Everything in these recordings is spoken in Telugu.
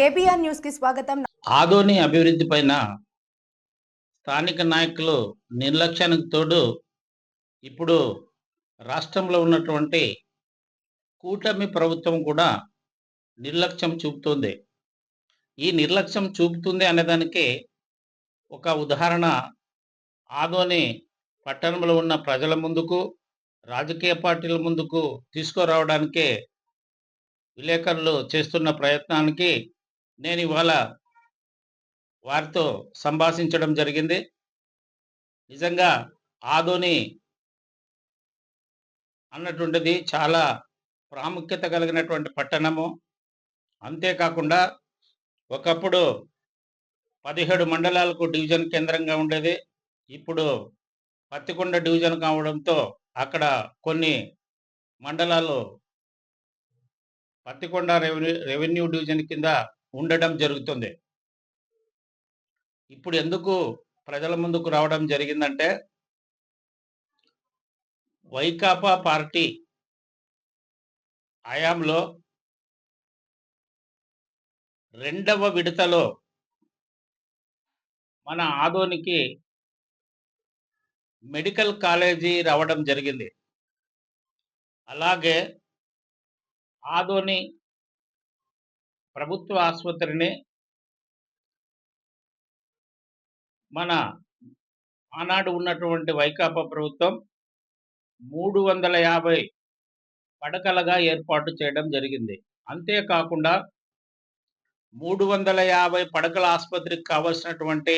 కేబిఆర్ న్యూస్కి స్వాగతం. ఆదోని అభివృద్ధి పైన స్థానిక నాయకులు నిర్లక్ష్యానికి తోడు ఇప్పుడు రాష్ట్రంలో ఉన్నటువంటి కూటమి ప్రభుత్వం కూడా నిర్లక్ష్యం చూపుతుంది. ఈ నిర్లక్ష్యం చూపుతుంది అనేదానికి ఒక ఉదాహరణ ఆదోని పట్టణంలో ఉన్న ప్రజల ముందుకు రాజకీయ పార్టీల ముందుకు తీసుకురావడానికే విలేకరులు చేస్తున్న ప్రయత్నానికి నేను ఇవాళ వారితో సంభాషించడం జరిగింది. నిజంగా ఆదోని అన్నటువంటిది చాలా ప్రాముఖ్యత కలిగినటువంటి పట్టణము. అంతేకాకుండా ఒకప్పుడు పదిహేడు మండలాలకు డివిజన్ కేంద్రంగా ఉండేది. ఇప్పుడు పత్తికొండ డివిజన్ కావడంతో అక్కడ కొన్ని మండలాలు పత్తికొండ రెవెన్యూ రెవెన్యూ డివిజన్ కింద ఉండడం జరుగుతుంది. ఇప్పుడు ఎందుకు ప్రజల ముందుకు రావడం జరిగిందంటే వైకాపా పార్టీ ఆయాంలో రెండవ విడతలో మన ఆదోనికి మెడికల్ కాలేజీ రావడం జరిగింది. అలాగే ఆదోని ప్రభుత్వ ఆసుపత్రిని మన ఆనాడు ఉన్నటువంటి వైకాపా ప్రభుత్వం మూడు వందల యాభై పడకలుగా ఏర్పాటు చేయడం జరిగింది. అంతేకాకుండా మూడు వందల యాభై పడకల ఆసుపత్రికి కావలసినటువంటి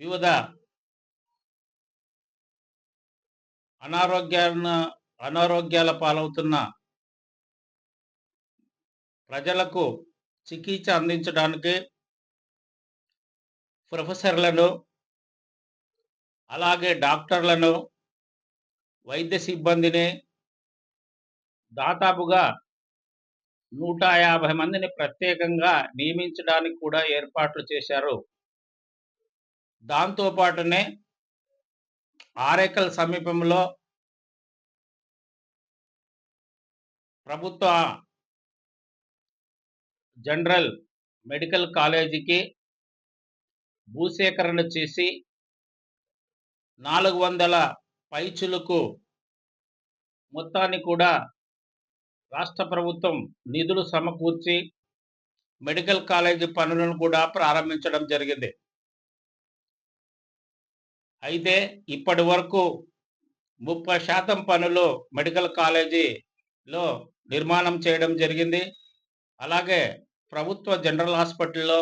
వివిధ అనారోగ్యాలను అనారోగ్యాల పాలవుతున్న ప్రజలకు చికిత్స అందించడానికి ప్రొఫెసర్లను అలాగే డాక్టర్లను వైద్య సిబ్బందిని దాదాపుగా నూట యాభై మందిని ప్రత్యేకంగా నియమించడానికి కూడా ఏర్పాట్లు చేశారు. దాంతోపాటునే ఆరేకల్ సమీపంలో ప్రభుత్వ జనరల్ మెడికల్ కాలేజీకి భూసేకరణ చేసి నాలుగు వందల పైచులకు మొత్తాన్ని కూడా రాష్ట్ర ప్రభుత్వం నిధులు సమకూర్చి మెడికల్ కాలేజీ పనులను కూడా ప్రారంభించడం జరిగింది. అయితే ఇప్పటి వరకు ముప్పై శాతం పనులు మెడికల్ కాలేజీలో నిర్మాణం చేయడం జరిగింది. అలాగే ప్రభుత్వ జనరల్ హాస్పిటల్లో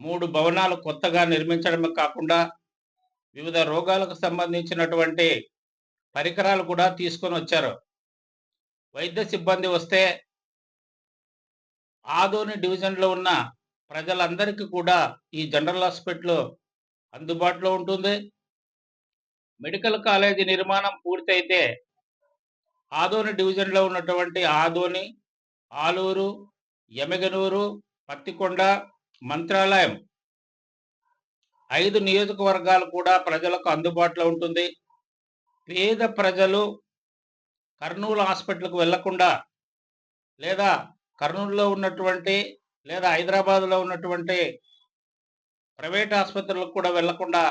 మూడు భవనాలు కొత్తగా నిర్మించడమే కాకుండా వివిధ రోగాలకు సంబంధించినటువంటి పరికరాలు కూడా తీసుకొని వచ్చారు. వైద్య సిబ్బంది వస్తే ఆదోని డివిజన్లో ఉన్న ప్రజలందరికీ కూడా ఈ జనరల్ హాస్పిటల్ అందుబాటులో ఉంటుంది. మెడికల్ కాలేజీ నిర్మాణం పూర్తయితే ఆదోని డివిజన్లో ఉన్నటువంటి ఆదోని ఆలూరు ఎమగనూరు పత్తికొండ మంత్రాలయం. ఐదు నియోజకవర్గాలు కూడా ప్రజలకు అందుబాటులో ఉంటుంది. పేద ప్రజలు కర్నూలు హాస్పిటల్కు వెళ్ళకుండా లేదా కర్నూలులో ఉన్నటువంటి లేదా హైదరాబాద్లో ఉన్నటువంటి ప్రైవేట్ ఆసుపత్రులకు కూడా వెళ్ళకుండా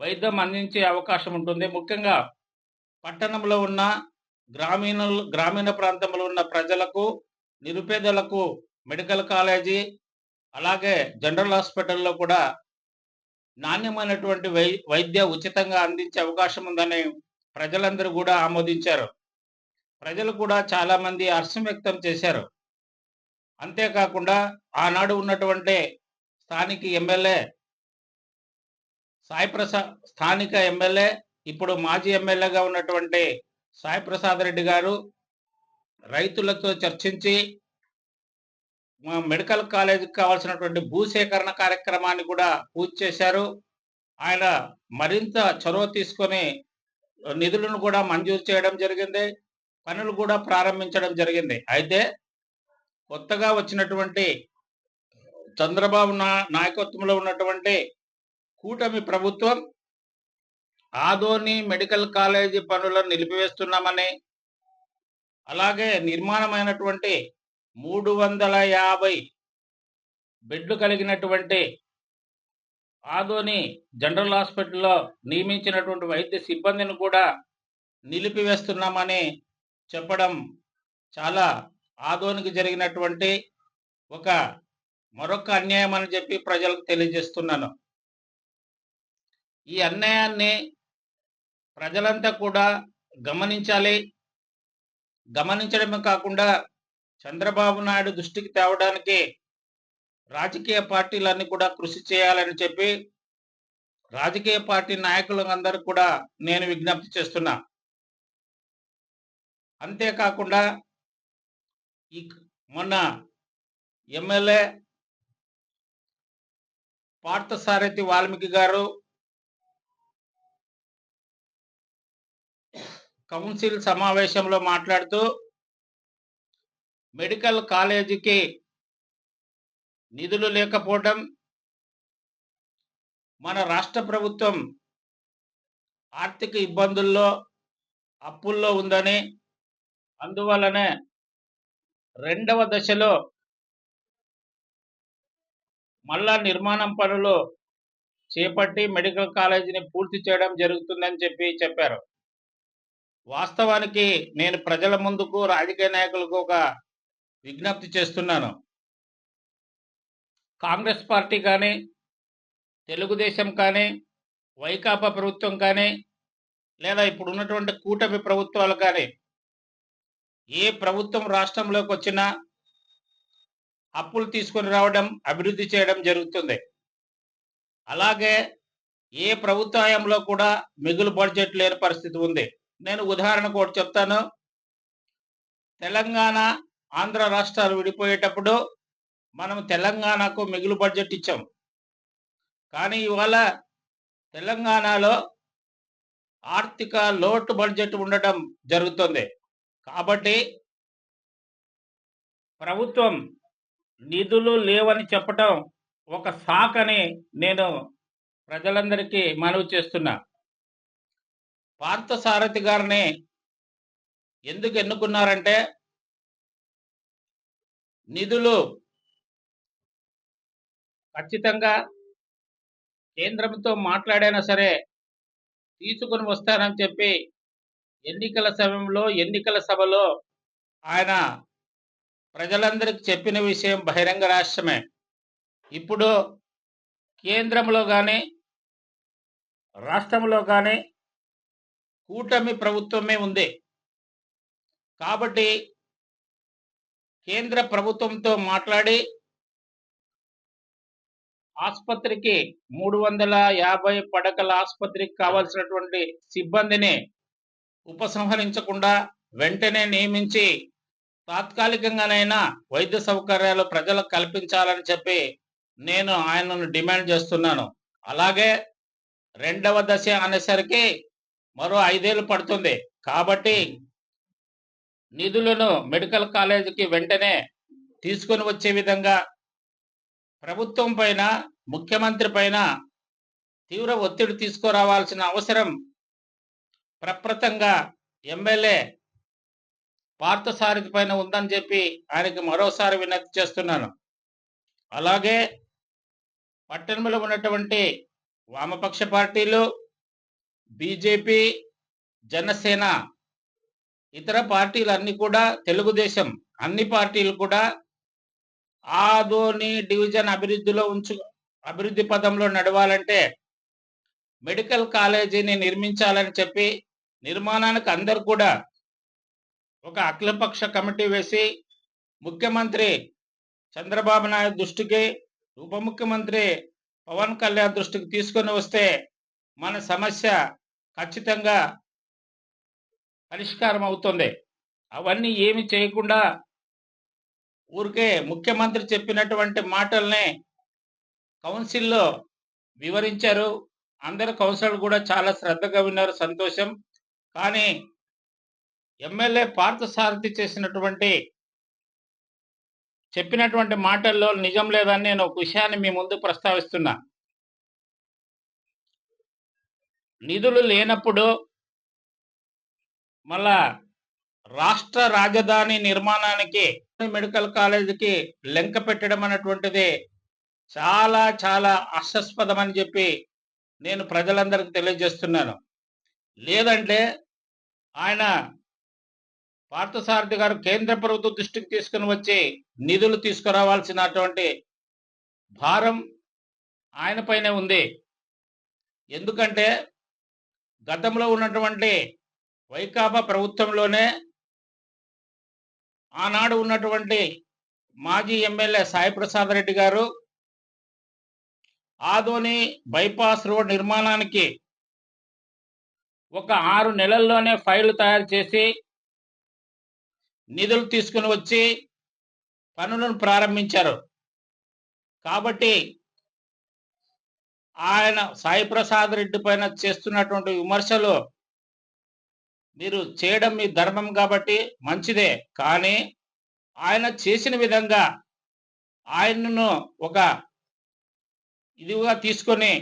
వైద్యం అందించే అవకాశం ఉంటుంది. ముఖ్యంగా పట్టణంలో ఉన్న గ్రామీణ గ్రామీణ ప్రాంతంలో ఉన్న ప్రజలకు నిరుపేదలకు మెడికల్ కాలేజీ అలాగే జనరల్ హాస్పిటల్లో కూడా నాణ్యమైనటువంటి వై వైద్య ఉచితంగా అందించే అవకాశం ఉందని ప్రజలందరూ కూడా ఆమోదించారు. ప్రజలు కూడా చాలా మంది హర్షం వ్యక్తం చేశారు. అంతేకాకుండా ఆనాడు ఉన్నటువంటి స్థానిక ఎమ్మెల్యే సాయి ప్రసాద్ స్థానిక ఎమ్మెల్యే ఇప్పుడు మాజీ ఎమ్మెల్యేగా ఉన్నటువంటి సాయి ప్రసాద్ రెడ్డి గారు రైతులతో చర్చించి మెడికల్ కాలేజీకి కావాల్సినటువంటి భూసేకరణ కార్యక్రమాన్ని కూడా పూర్తి చేశారు. ఆయన మరింత చొరవ తీసుకొని నిధులను కూడా మంజూరు చేయడం జరిగింది. పనులు కూడా ప్రారంభించడం జరిగింది. అయితే కొత్తగా వచ్చినటువంటి చంద్రబాబు నాయకత్వంలో ఉన్నటువంటి కూటమి ప్రభుత్వం ఆదోని మెడికల్ కాలేజీ పనులను నిలిపివేస్తున్నామని అలాగే నిర్మాణమైనటువంటి మూడు వందల యాభై బెడ్లు కలిగినటువంటి ఆదోని జనరల్ హాస్పిటల్లో నియమించినటువంటి వైద్య సిబ్బందిని కూడా నిలిపివేస్తున్నామని చెప్పడం చాలా ఆదోనికి జరిగినటువంటి ఒక మరొక అన్యాయం అని చెప్పి ప్రజలకు తెలియజేస్తున్నాను. ఈ అన్యాయాన్ని ప్రజలంతా కూడా గమనించాలి. గమనించడమే కాకుండా చంద్రబాబు నాయుడు దృష్టికి తేవడానికి రాజకీయ పార్టీలన్నీ కూడా కృషి చేయాలని చెప్పి రాజకీయ పార్టీ నాయకులందరూ కూడా నేను విజ్ఞప్తి చేస్తున్నా. అంతేకాకుండా ఈ మొన్న ఎమ్మెల్యే పార్థసారథి వాల్మీకి గారు కౌన్సిల్ సమావేశంలో మాట్లాడుతూ మెడికల్ కాలేజీకి నిధులు లేకపోవడం మన రాష్ట్ర ప్రభుత్వం ఆర్థిక ఇబ్బందుల్లో అప్పుల్లో ఉందని అందువలనే రెండవ దశలో మళ్ళా నిర్మాణం పనులు చేపట్టి మెడికల్ కాలేజీని పూర్తి చేయడం జరుగుతుందని చెప్పి చెప్పారు. వాస్తవానికి నేను ప్రజల ముందుకు రాజకీయ నాయకులకు ఒక విజ్ఞప్తి చేస్తున్నాను. కాంగ్రెస్ పార్టీ కానీ తెలుగుదేశం కానీ వైకాపా ప్రభుత్వం కానీ లేదా ఇప్పుడు ఉన్నటువంటి కూటమి ప్రభుత్వాలు కానీ ఏ ప్రభుత్వం రాష్ట్రంలోకి వచ్చినా అప్పులు తీసుకొని రావడం అభివృద్ధి చేయడం జరుగుతుంది. అలాగే ఏ ప్రభుత్వంలో కూడా మిగులు బడ్జెట్ లేని పరిస్థితి ఉంది. నేను ఉదాహరణకు ఒకటి చెప్తాను. తెలంగాణ ఆంధ్ర రాష్ట్రాలు విడిపోయేటప్పుడు మనం తెలంగాణకు మిగులు బడ్జెట్ ఇచ్చాం. కానీ ఇవాళ తెలంగాణలో ఆర్థిక లోటు బడ్జెట్ ఉండటం జరుగుతుంది. కాబట్టి ప్రభుత్వం నిధులు లేవని చెప్పటం ఒక సాకని నేను ప్రజలందరికీ మనవి చేస్తున్నా. పార్థసారథి గారిని ఎందుకు ఎన్నుకున్నారంటే నిధులు ఖచ్చితంగా కేంద్రంతో మాట్లాడైనా సరే తీసుకుని వస్తానని చెప్పి ఎన్నికల సమయంలో ఎన్నికల సభలో ఆయన ప్రజలందరికీ చెప్పిన విషయం బహిరంగ రాష్ట్రమే. ఇప్పుడు కేంద్రంలో కానీ రాష్ట్రంలో కానీ కూటమి ప్రభుత్వమే ఉంది. కాబట్టి కేంద్ర ప్రభుత్వంతో మాట్లాడి ఆసుపత్రికి మూడు వందల యాభై పడకల ఆసుపత్రికి కావాల్సినటువంటి సిబ్బందిని ఉపసంహరించకుండా వెంటనే నియమించి తాత్కాలికంగానైనా వైద్య సౌకర్యాలు ప్రజలకు కల్పించాలని చెప్పి నేను ఆయనను డిమాండ్ చేస్తున్నాను. అలాగే రెండవ దశ అనేసరికి మరో ఐదేళ్ళు పడుతుంది. కాబట్టి నిధులను మెడికల్ కాలేజీకి వెంటనే తీసుకొని వచ్చే విధంగా ప్రభుత్వం పైన ముఖ్యమంత్రి పైన తీవ్ర ఒత్తిడి తీసుకురావాల్సిన అవసరం ప్రప్రతంగా ఎమ్మెల్యే పార్థసారథి పైన ఉందని చెప్పి ఆయనకి మరోసారి వినతి చేస్తున్నాను. అలాగే పట్టణంలో ఉన్నటువంటి వామపక్ష పార్టీలు బీజేపీ జనసేన ఇతర పార్టీలు అన్ని కూడా తెలుగుదేశం అన్ని పార్టీలు కూడా ఆదోని డివిజన్ అభివృద్ధిలో ఉంచు అభివృద్ధి పదంలో నడవాలంటే మెడికల్ కాలేజీని నిర్మించాలని చెప్పి నిర్మాణానికి అందరు కూడా ఒక అఖిలపక్ష కమిటీ వేసి ముఖ్యమంత్రి చంద్రబాబు నాయుడు దృష్టికి ఉప ముఖ్యమంత్రి పవన్ కళ్యాణ్ దృష్టికి తీసుకొని వస్తే మన సమస్య ఖచ్చితంగా పరిష్కారం అవుతుంది అవన్నీ ఏమి చేయకుండా ఊరికే ముఖ్యమంత్రి చెప్పినటువంటి మాటల్ని కౌన్సిల్లో వివరించారు. అందరు కౌన్సిలర్ కూడా చాలా శ్రద్ధగా విన్నారు. సంతోషం. కానీ ఎమ్మెల్యే పార్థసారథి చేసినటువంటి చెప్పినటువంటి మాటల్లో నిజం లేదని నేను ఒక విషయాన్ని మీ ముందు ప్రస్తావిస్తున్నా. నిధులు లేనప్పుడు మళ్ళా రాష్ట్ర రాజధాని నిర్మాణానికి మెడికల్ కాలేజీకి లెంక పెట్టడం అనేటువంటిది చాలా చాలా హాస్యాస్పదం అని చెప్పి నేను ప్రజలందరికీ తెలియజేస్తున్నాను. లేదంటే ఆయన పార్థసారథి గారు కేంద్ర ప్రభుత్వ దృష్టికి తీసుకుని వచ్చి నిధులు తీసుకురావాల్సినటువంటి భారం ఆయన పైనే ఉంది. ఎందుకంటే గతంలో ఉన్నటువంటి వైకాపా ప్రభుత్వంలోనే ఆనాడు ఉన్నటువంటి మాజీ ఎమ్మెల్యే సాయి ప్రసాద్ రెడ్డి గారు ఆదోని బైపాస్ రోడ్ నిర్మాణానికి ఒక ఆరు నెలల్లోనే ఫైల్ తయారు చేసి నిధులు తీసుకుని వచ్చి పనులను ప్రారంభించారు. కాబట్టి ఆయన సాయి ప్రసాద్ రెడ్డి పైన చేస్తున్నటువంటి విమర్శలు మీరు చేయడం మీ ధర్మం కాబట్టి మంచిదే. కానీ ఆయన చేసిన విధంగా ఆయనను ఒక ఇదిగా తీసుకొని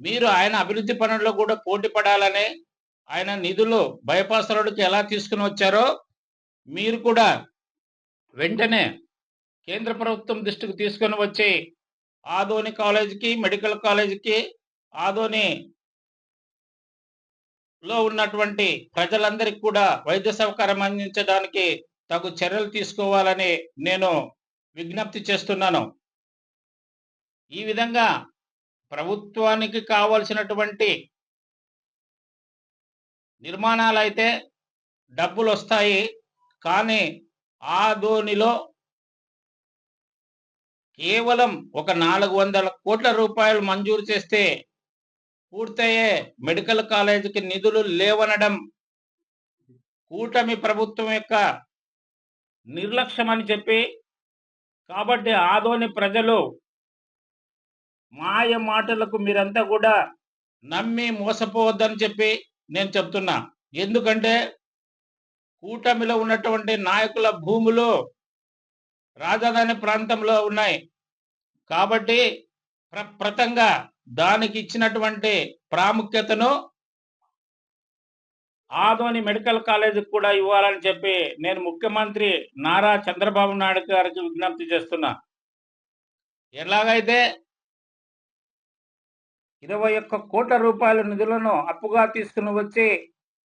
మీరు ఆయన అభివృద్ధి పనుల్లో కూడా పోటీ పడాలని ఆయన నిధులు బైపాస్ రోడ్డుకి ఎలా తీసుకుని వచ్చారో మీరు కూడా వెంటనే కేంద్ర ప్రభుత్వం దృష్టికి తీసుకొని వచ్చి ఆదోని కాలేజీకి మెడికల్ కాలేజీకి ఆదోని లో ఉన్నటువంటి ప్రజలందరికీ కూడా వైద్య సౌకర్యం అందించడానికి తగు చర్యలు తీసుకోవాలని నేను విజ్ఞప్తి చేస్తున్నాను. ఈ విధంగా ప్రభుత్వానికి కావలసినటువంటి నిర్మాణాలు అయితే డబ్బులు వస్తాయి కానీ ఆ ధోనిలో కేవలం ఒక నాలుగు వందల కోట్ల రూపాయలు మంజూరు చేస్తే పూర్తయ్యే మెడికల్ కాలేజీకి నిధులు లేవనడం కూటమి ప్రభుత్వం యొక్క నిర్లక్ష్యం అని చెప్పి కాబట్టి ఆదోని ప్రజలు మాయ మాటలకు మీరంతా కూడా నమ్మి మోసపోవద్దని చెప్పి నేను చెప్తున్నా. ఎందుకంటే కూటమిలో ఉన్నటువంటి నాయకుల భూములు రాజధాని ప్రాంతంలో ఉన్నాయి. కాబట్టి ప్రప్రతంగా దానికి ఇచ్చినటువంటి ప్రాముఖ్యతను ఆదోని మెడికల్ కాలేజీకి కూడా ఇవ్వాలని చెప్పి నేను ముఖ్యమంత్రి నారా చంద్రబాబు నాయుడు గారికి విజ్ఞప్తి చేస్తున్నా. ఎలాగైతే ఇరవై ఒక్క కోట్ల రూపాయల నిధులను అప్పుగా తీసుకుని వచ్చి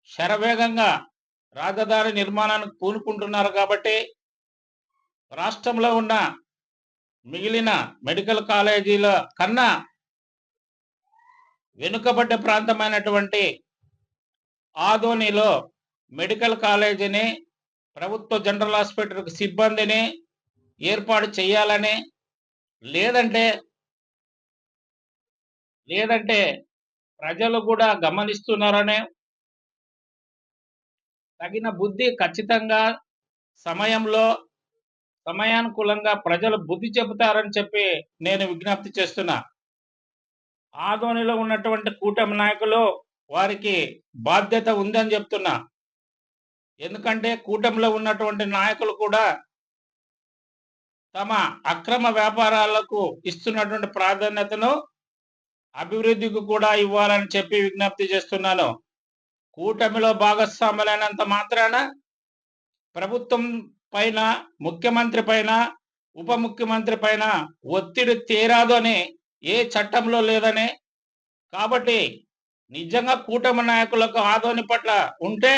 శరవేగంగా రాజధాని నిర్మాణానికి పూనుకుంటున్నారు కాబట్టి రాష్ట్రంలో ఉన్న మిగిలిన మెడికల్ కాలేజీల కన్నా వెనుకబడ్డ ప్రాంతమైనటువంటి ఆదోనిలో మెడికల్ కాలేజీని ప్రభుత్వ జనరల్ హాస్పిటల్కి సిబ్బందిని ఏర్పాటు చేయాలని లేదంటే లేదంటే ప్రజలు కూడా గమనిస్తున్నారనే తగిన బుద్ధి ఖచ్చితంగా సమయంలో సమయానుకూలంగా ప్రజలు బుద్ధి చెబుతారని చెప్పి నేను విజ్ఞప్తి చేస్తున్నా. ఆదోనిలో ఉన్నటువంటి కూటమి నాయకులు వారికి బాధ్యత ఉందని చెప్తున్నా. ఎందుకంటే కూటమిలో ఉన్నటువంటి నాయకులు కూడా తమ అక్రమ వ్యాపారాలకు ఇస్తున్నటువంటి ప్రాధాన్యతను అభివృద్ధికి కూడా ఇవ్వాలని చెప్పి విజ్ఞప్తి చేస్తున్నాను. కూటమిలో భాగస్వాములైనంత మాత్రాన ప్రభుత్వం పైన ముఖ్యమంత్రి పైన ఉప ముఖ్యమంత్రి పైన ఒత్తిడి తీరాదు అని ఏ చట్టంలో లేదని. కాబట్టి నిజంగా కూటమి నాయకులకు ఆదోని పట్ల ఉంటే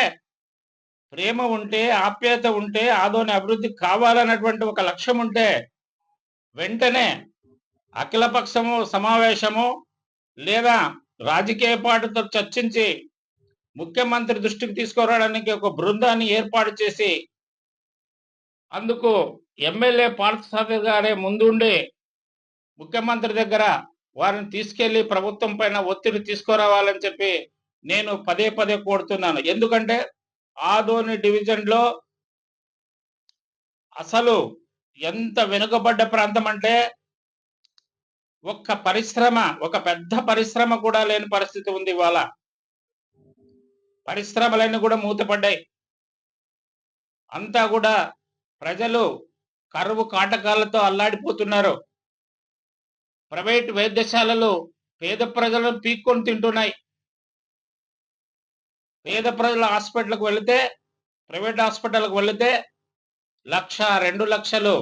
ప్రేమ ఉంటే ఆప్యాయత ఉంటే ఆదోని అభివృద్ధి కావాలన్నటువంటి ఒక లక్ష్యం ఉంటే వెంటనే అఖిలపక్షము సమావేశము లేదా రాజకీయ పార్టీతో చర్చించి ముఖ్యమంత్రి దృష్టికి తీసుకురావడానికి ఒక బృందాన్ని ఏర్పాటు చేసి అందుకు ఎమ్మెల్యే పార్థసారథి గారే ముందుండి ముఖ్యమంత్రి దగ్గర వారిని తీసుకెళ్ళి ప్రభుత్వం పైన ఒత్తిడి తీసుకురావాలని చెప్పి నేను పదే పదే కోరుతున్నాను. ఎందుకంటే ఆదోని డివిజన్లో అసలు ఎంత వెనుకబడ్డ ప్రాంతం అంటే ఒక్క పరిశ్రమ ఒక పెద్ద పరిశ్రమ కూడా లేని పరిస్థితి ఉంది ఇవాళ. పరిశ్రమలన్నీ కూడా మూతపడ్డాయి. అంతా కూడా ప్రజలు కరువు కాటకాలతో అల్లాడిపోతున్నారు. ప్రైవేట్ వైద్యశాలలు పేద ప్రజలను పీక్కొని తింటున్నాయి. పేద ప్రజల హాస్పిటల్కి వెళితే ప్రైవేట్ హాస్పిటల్కి వెళితే లక్ష రెండు లక్షలు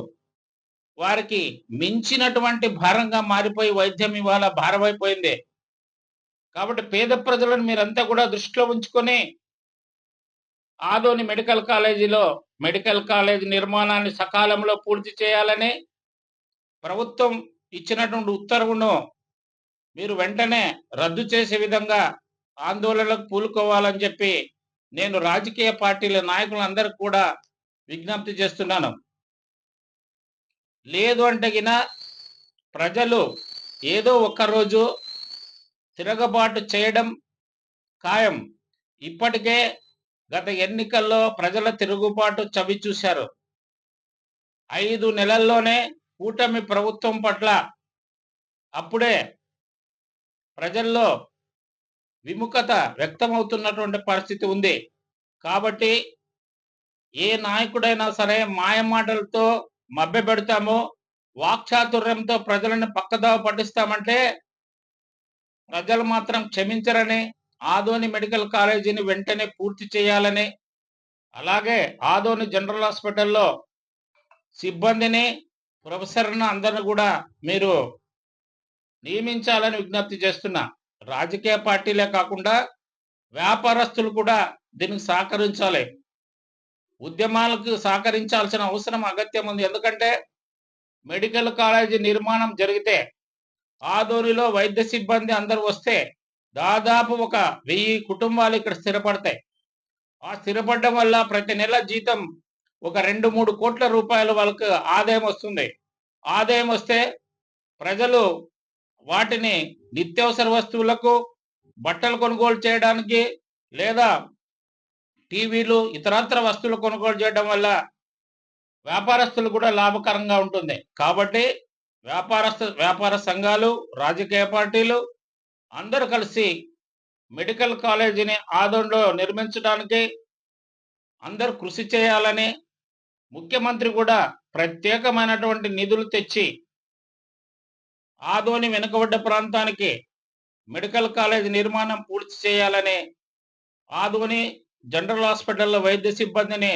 వారికి మించినటువంటి భారంగా మారిపోయి వైద్యం ఇవాళ భారమైపోయింది. కాబట్టి పేద ప్రజలను మీరంతా కూడా దృష్టిలో ఉంచుకొని ఆదోని మెడికల్ కాలేజీలో మెడికల్ కాలేజ్ నిర్మాణాన్ని సకాలంలో పూర్తి చేయాలని ప్రభుత్వం ఇచ్చినటువంటి ఉత్తర్వును మీరు వెంటనే రద్దు చేసే విధంగా ఆందోళనలకు పూలుకోవాలని చెప్పి నేను రాజకీయ పార్టీల నాయకులందరికీ కూడా విజ్ఞప్తి చేస్తున్నాను. లేదు అంటే గిన ప్రజలు ఏదో ఒక్క రోజు తిరగబాటు చేయడం ఖాయం. ఇప్పటికే గత ఎన్నికల్లో ప్రజల తిరుగుబాటు చవి చూశారు. ఐదు నెలల్లోనే కూటమి ప్రభుత్వం పట్ల అప్పుడే ప్రజల్లో విముఖత వ్యక్తమవుతున్నటువంటి పరిస్థితి ఉంది. కాబట్టి ఏ నాయకుడైనా సరే మాయ మాటలతో మభ్య పెడతాము వాక్చాతుర్యంతో ప్రజలను పక్కదావ పట్టిస్తామంటే ప్రజలు మాత్రం క్షమించరని ఆదోని మెడికల్ కాలేజీని వెంటనే పూర్తి చేయాలని అలాగే ఆదోని జనరల్ హాస్పిటల్లో సిబ్బందిని ప్రొఫెసర్ను అందరిని కూడా మీరు నియమించాలని విజ్ఞప్తి చేస్తున్నా. రాజకీయ పార్టీలే కాకుండా వ్యాపారస్తులు కూడా దీనికి సహకరించాలి. ఉద్యమాలకు సహకరించాల్సిన అవసరం అగత్యం ఉంది. ఎందుకంటే మెడికల్ కాలేజీ నిర్మాణం జరిగితే ఆదోనిలో వైద్య సిబ్బంది అందరు వస్తే దాదాపు ఒక వెయ్యి కుటుంబాలు ఇక్కడ స్థిరపడతాయి. ఆ స్థిరపడడం వల్ల ప్రతి నెల జీతం ఒక రెండు మూడు కోట్ల రూపాయలు వాళ్ళకు ఆదాయం వస్తుంది. ఆదాయం వస్తే ప్రజలు వాటిని నిత్యావసర వస్తువులకు బట్టలు కొనుగోలు చేయడానికి లేదా టీవీలు ఇతరత్ర వస్తువులు కొనుగోలు చేయడం వల్ల వ్యాపారస్తులు కూడా లాభకరంగా ఉంటుంది. కాబట్టి వ్యాపారస్తు వ్యాపార సంఘాలు రాజకీయ పార్టీలు అందరూ కలిసి మెడికల్ కాలేజీని ఆదోన్లో నిర్మించడానికి అందరూ కృషి చేయాలని ముఖ్యమంత్రి కూడా ప్రత్యేకమైనటువంటి నిధులు తెచ్చి ఆదోని వెనుకబడ్డ ప్రాంతానికి మెడికల్ కాలేజ్ నిర్మాణం పూర్తి చేయాలని ఆదోని జనరల్ హాస్పిటల్లో వైద్య సిబ్బందిని